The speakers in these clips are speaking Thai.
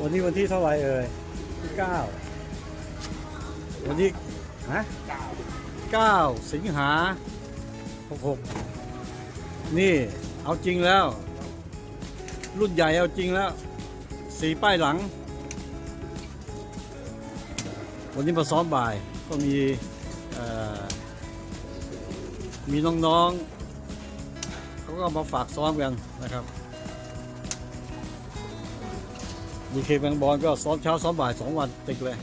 วันนี้วันที่เท่าไหร่เอ่ยที่เก้าวันนี้ฮะเก้าสิงหาหกหกนี่เอาจริงแล้ว รุ่นใหญ่เอาจริงแล้ว สีป้ายหลัง วันนี้มาซ้อมบ่ายก็มีมีน้องๆเขาก็มาฝากซ้อมกันนะครับ ดีเคแบงบอลก็ซ้อมเช้าซ้อมบ่ายสองวันติดเลย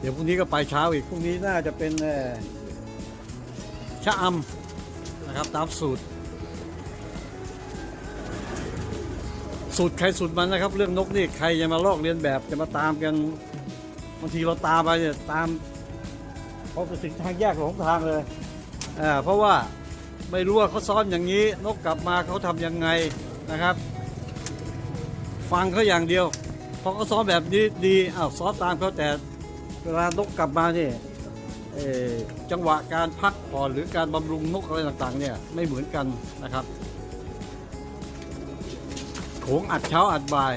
เดี๋ยวพรุ่งนี้ก็ไปเช้าอีกพรุ่งนี้น่าจะเป็นเอ่อชะอำนะครับตามสูตร สูตรใครสูตรมันนะครับ เรื่องนกนี่ใครจะมาลอกเลียนแบบจะมาตามกันบางทีเราตามไปเนี่ยตามเขาไปถึงทางแยกของทางเลยอ่าเพราะว่าไม่รู้ว่าเขาซ้อมอย่างนี้ นกกลับมาเขาทำยังไงนะครับ ฟังเขาอย่างเดียวพอเขาซ้อมแบบนี้ดีอ้าวซ้อมตามเขาแต่เวลานกกลับมาเนี่ยจังหวะการพักผ่อนหรือการบำรุงนกอะไรต่างๆเนี่ยไม่เหมือนกันนะครับโขงอัดเช้าอัดบ่าย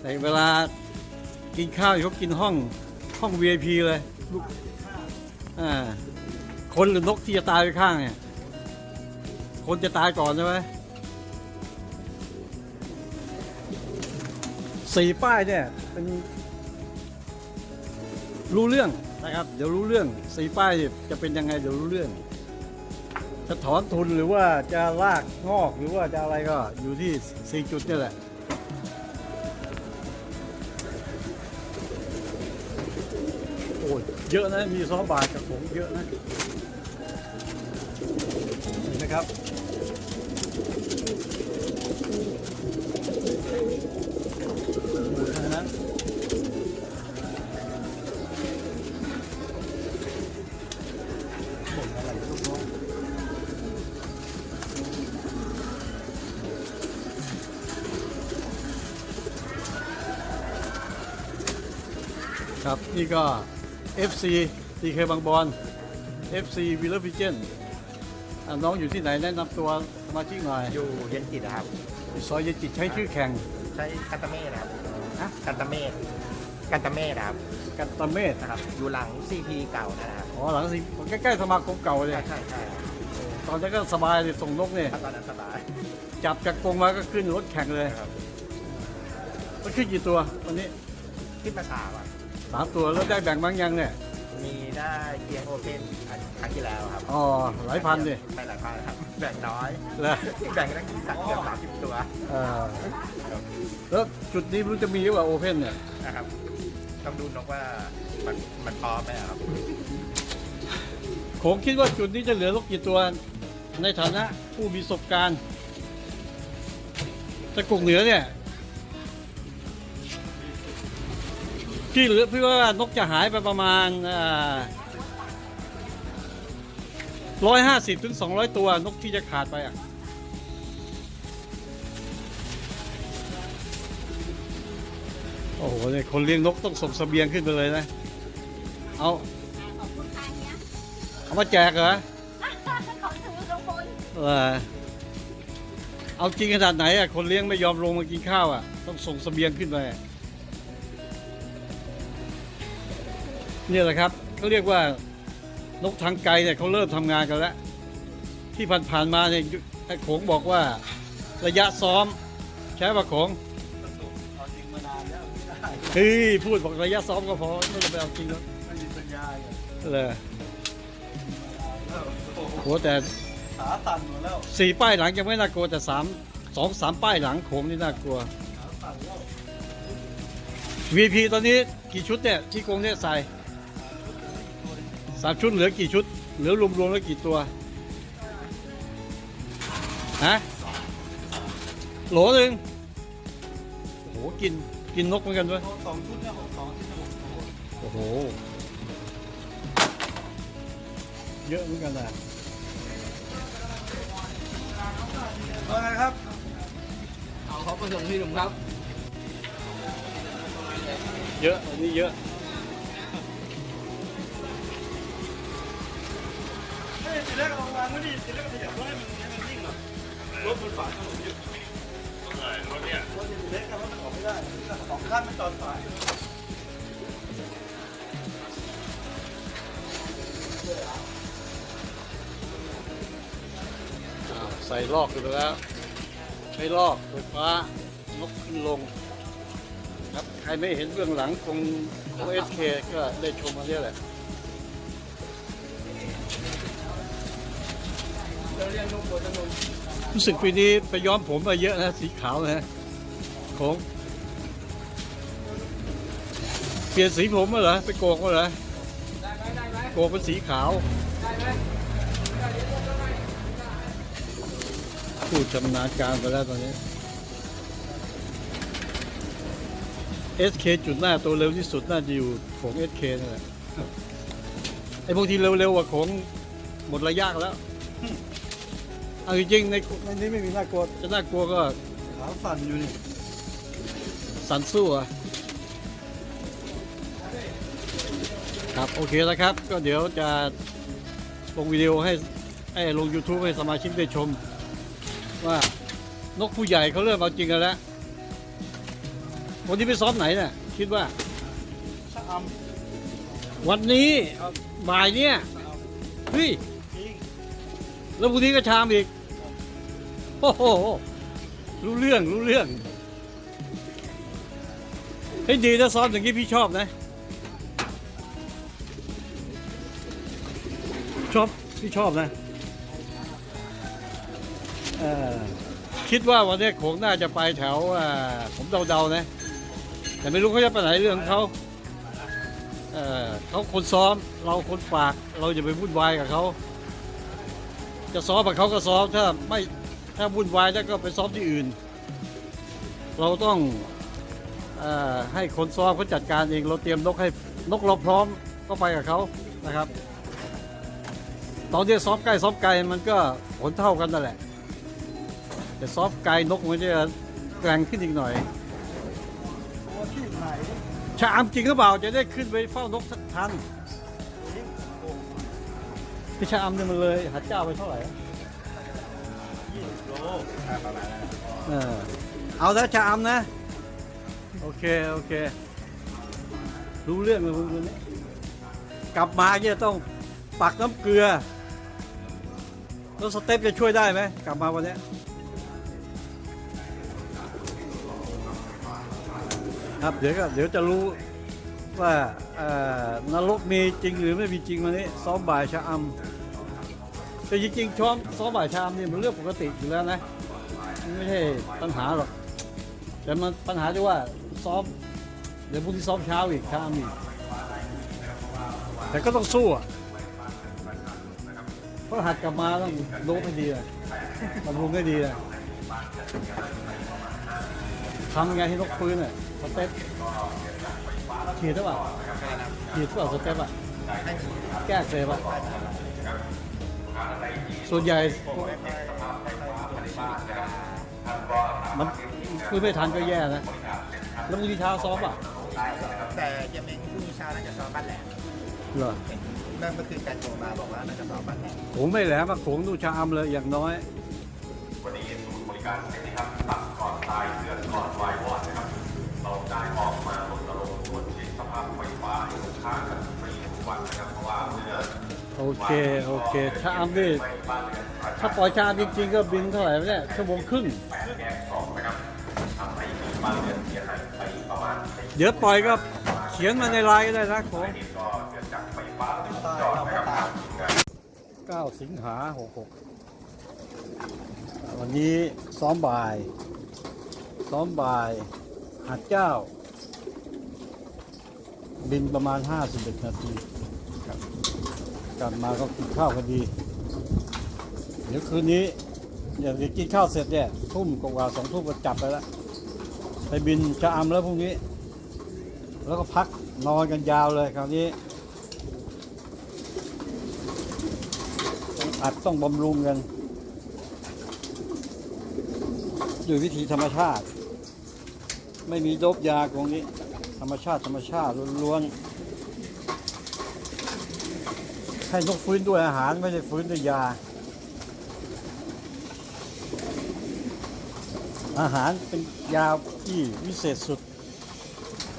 แต่เวลากินข้าวเขากินห้องห้อง VIP เลยลูกคนหรือนกที่จะตายไปข้างเนี่ย คนจะตายก่อนใช่ไหม สี่ป้ายเนี่ยเป็นรู้เรื่องนะครับ เดี๋ยวรู้เรื่องสี่ป้ายจะเป็นยังไงเดี๋ยวรู้เรื่อง จะถอนทุนหรือว่าจะลากงอกหรือว่าจะอะไรก็อยู่ที่สี่จุดนี่แหละโอ้ยเยอะนะมีซอสบาทกับผมเยอะนะนะครับ ครับ นี่ก็ FC DK บางบอน FC v i l l a v i g e n น้องอยู่ที่ไหนแนะนำตัวสมาชิกหน่อย อยู่เย็นจิตนะครับ ซอยเยนจิตใช้ชื่อแข่ง ใช้กันตาเมศนะครับฮะกันตาเมศกันตาเมศนะครับกันตะเมศนะครับ อยู่หลังซีพีเก่านะครับ อ๋อ หลังสิใกล้ๆสมาคมเก่าเลยใช่ใช่ใช่ตอนนั้นก็สบายเลยส่งนกเนี่ยถ้าตอนนั้นสบาย จับจากกรงมาก็ขึ้นรถแข่งเลยนะครับมันขึ้นกี่ตัววันนี้ ขึ้นมาสามอะ สามตัวแล้วได้แบ่งบ้างยังเนี่ย มีได้เกียงโอเพ่นครั้งที่แล้วครับอ๋อหลายพันดิไปหลายพันครับ แบ่งน้อย แล้วแบ่งตั้งสักเกือบสามสิบตัวเอ่อแล้วจุดนี้ไม่รู้จะมีหรือเปล่าโอเพนเนี่ยนะครับ ต้องดูนกว่ามันมันพร้อมไหมครับผมคิดว่าจุดนี้จะเหลือนกกี่ตัว ในฐานะผู้มีประสบการณ์ตะกุกเหนือเนี่ย ที่เหลือพี่ว่านกจะหายไปประมาณร้อยห้าสิบถึงสองร้อยตัวนกที่จะขาดไปอะโอ้โหเนี่ยคนเลี้ยงนกต้องส่งเสบียงขึ้นไปเลยนะ เอาขอบคุณค่ะเนี่ยเอามาแจกเหรอของถือตรงบนเออเอาจริงขนาดไหนอะคนเลี้ยงไม่ยอมลงมากินข้าวอะต้องส่งเสบียงขึ้นไป เนี่ยแหละครับเขาเรียกว่านกทางไกลเนี่ยเขาเริ่มทำงานกันแล้วที่ผ่านๆมาเนี่ยไอ้โขงบอกว่าระยะซ้อมใช่ป่ะโขงเฮ้ยพูดบอกระยะซ้อมก็พอไม่ต้องไปเอาจริงแล้วเลยโหแต่ขาสั่นหมดแล้วสี่ป้ายหลังยังไม่น่ากลัวแต่สามสองสามป้ายหลังโขงนี่น่ากลัวขาสั่นแล้ว VP ตอนนี้กี่ชุดเนี่ยที่กรงเนี่ยใส่ สามชุดเหลือกี่ชุด เหลือรวมๆแล้วกี่ตัว ฮะ โหลหนึ่งโอ้โหกิน กินนกเหมือนกันด้วยสองชุดเนี่ยหกสองที่จะหกตัวโอ้โห เยอะเหมือนกันนะว่าไงครับ เอาเขาไปส่งที่หนุ่มครับ เยอะอันนี้เยอะ เฮ้ยทีแรกเอาวางไว้ดิทีแรกขยับรถให้มันให้มันนิ่งหน่อยรถมันฝาถนนอยู่ตรงไหนรถเนี่ยรถทีแรกก็รถมันออกไม่ได้สองขั้นมันจอดขวาอยู่ใส่ลอกกันไปแล้ว ใช้ลอกไฟฟ้านกขึ้นลงครับ ใครไม่เห็นเบื้องหลังของขอเอสเคก็ได้ชมมาเนี่ยแหละ รู้สึกปีนี้ไปย้อมผมมาเยอะนะ สีขาวนะของเปลี่ยนสีผมมาเหรอ ไปโกกมาเหรอโกกเป็นสีขาวผู้ชำนาญการไปแล้วตอนนี้ SK จุดหน้าตัวเร็วที่สุดน่าจะอยู่ของ SK นั่นแหละไอ้พวกที่เร็วๆว่าของหมดระยะแล้ว เอาจริงๆในในนี้ไม่มีน่ากลัวจะน่ากลัวก็ขาสั่นอยู่นี่สันสู้อะครับโอเคแล้วครับ ก็เดี๋ยวจะลงวิดีโอให้ไอ้ลง YouTube ให้สมาชิกได้ชม ว่านกผู้ใหญ่เขาเริ่มเอาจริงกันแล้ววันนี้ไปซ้อมไหนเนี่ยคิดว่าชะอวันนี้เอาบ่ายเนี่ยเฮ้ยำจริง แล้วพรุ่งนี้ก็ชามอีก โอ้โห รู้เรื่องรู้เรื่องเฮ้ยดีนะซ้อมอย่างนี้พี่ชอบนะ ชอบ พี่ชอบนะคิดว่าวันนี้โขงน่าจะไปแถวผมเดาๆนะ แต่ไม่รู้เขาจะไปไหนเรื่องเขาเอ่อเขาคนซ้อมเราคนฝาก เราจะไปวุ่นวายกับเขา จะซ้อมกับเขาก็ซ้อมถ้าไม่ถ้าวุ่นวายแล้วก็ไปซ้อมที่อื่น เราต้องอให้คนซ้อมเขาจัดการเองเราเตรียมนกให้นกเราพร้อมก็ไปกับเขานะครับ ตอนที่ซ้อมใกล้ซ้อมไกลมันก็ผลเท่ากันนั่นแหละ แต่ซ้อมไกลนกมันจะแกร่งขึ้นอีกหน่อยโอ้ที่ไหนชามจริงหรือเปล่าจะได้ขึ้นไปเฝ้านกทัน ที่ชามเนี่ยมันเลยหัดเจ้าไปเท่าไหร่ยี่สิบโลประมาณนั้นเออเอาแล้วชามนะ โอเค โอเค รู้เรื่องเลยมึงคนนี้กลับมาเนี่ยต้องปักน้ำเกลือแล้วสเต็ปจะช่วยได้ไหมกลับมาวันนี้ครับเดี๋ยวก็เดี๋ยวจะรู้ ว่าอ่อนรกมีจริงหรือไม่มีจริงวันนี้ซ้อมบ่ายชะอำแต่จริงๆช้อมซ้อมบ่ายชะอำนี่มันเรื่องปกติอยู่แล้วนะไม่ใช่ปัญหาหรอกแต่มันปัญหาที่ว่าซ้อมเดี๋ยวพรุ่งนี้ซ้อมเช้าอีกเช้าอีกแต่ก็ต้องสู้อะเพราะหัดกลับมาต้องโดบให้ดีนะบำรุงให้ดีนะทำไงให้นกปืนอะสเต็ป ฉีดหรือเปล่าฉีดหรือเปล่าสเต็ปอะแก้เสพอะส่วนใหญ่มันคือไม่ทันก็แย่นะแล้วพรุ่งนี้เช้าซ้อมอะแต่เยังเมงพรุ่งนี้เช้าน่าจะซ้อมบ้านแหลมเหรอเมื่อเมื่อคืนการโทรมาบอกว่าน่าจะซ้อมบ้านแหลมโขงไม่แหลมอะโขงดูชามเลยอย่างน้อย โอเค โอเคชามนี่ถ้าปล่อยชามจริงๆ ก็บินเท่าไหร่เนี่ยชั่วโมงครึ่งเดี๋ยวปล่อยก็เขียนมาในไลน์ก็ได้นะโขงตายเราก็ตาย9สิงหา66วันนี้ซ้อมบ่าย ซ้อมบ่าย หัดเจ้า บินประมาณ 51 นาทีครับกลับมาก็กินข้าวกันดี เดี๋ยวคืนนี้อย่างจะกินข้าวเสร็จเนี่ยทุ่มกว่าๆสองทุ่มก็จับไปแล้วไปบินชะอำแล้วพรุ่งนี้ แล้วก็พักนอนกันยาวเลยคราวนี้อัดต้องบำรุงกันด้วยวิธีธรรมชาติ ไม่มีโดบยาตรงนี้ ธรรมชาติธรรมชาติล้วนๆให้นกฟื้นด้วยอาหารไม่ได้ฟื้นด้วยยา อาหารเป็นยาที่วิเศษสุด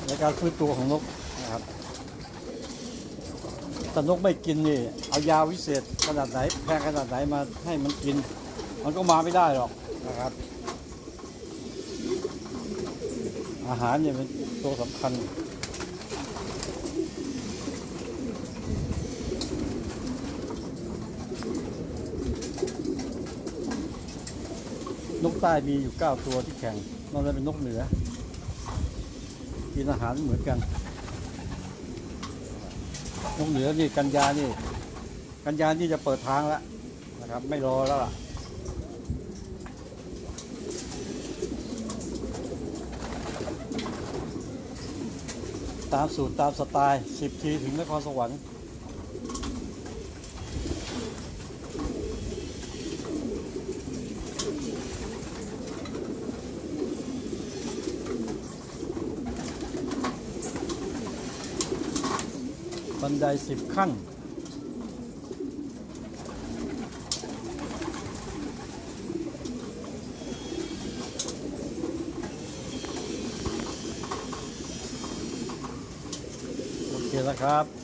ในการฟื้นตัวของนกนะครับถ้านกไม่กินนี่ เอายาวิเศษขนาดไหนแพงขนาดไหนมาให้มันกิน มันก็มาไม่ได้หรอกนะครับ อาหารเนี่ยเป็น ตัวสำคัญนกใต้มีอยู่ 9 ตัวที่แข่ง นอกนั้นเป็นนกเหนือ กินอาหารเหมือนกัน นกเหนือนี่กันยานี่ กันยานี่จะเปิดทางแล้วนะครับ ไม่รอแล้วล่ะ ตามสูตรตามสไตล์ 10 ทีถึงนครสวรรค์บันไดสิบขั้น โอเคแล้วครับ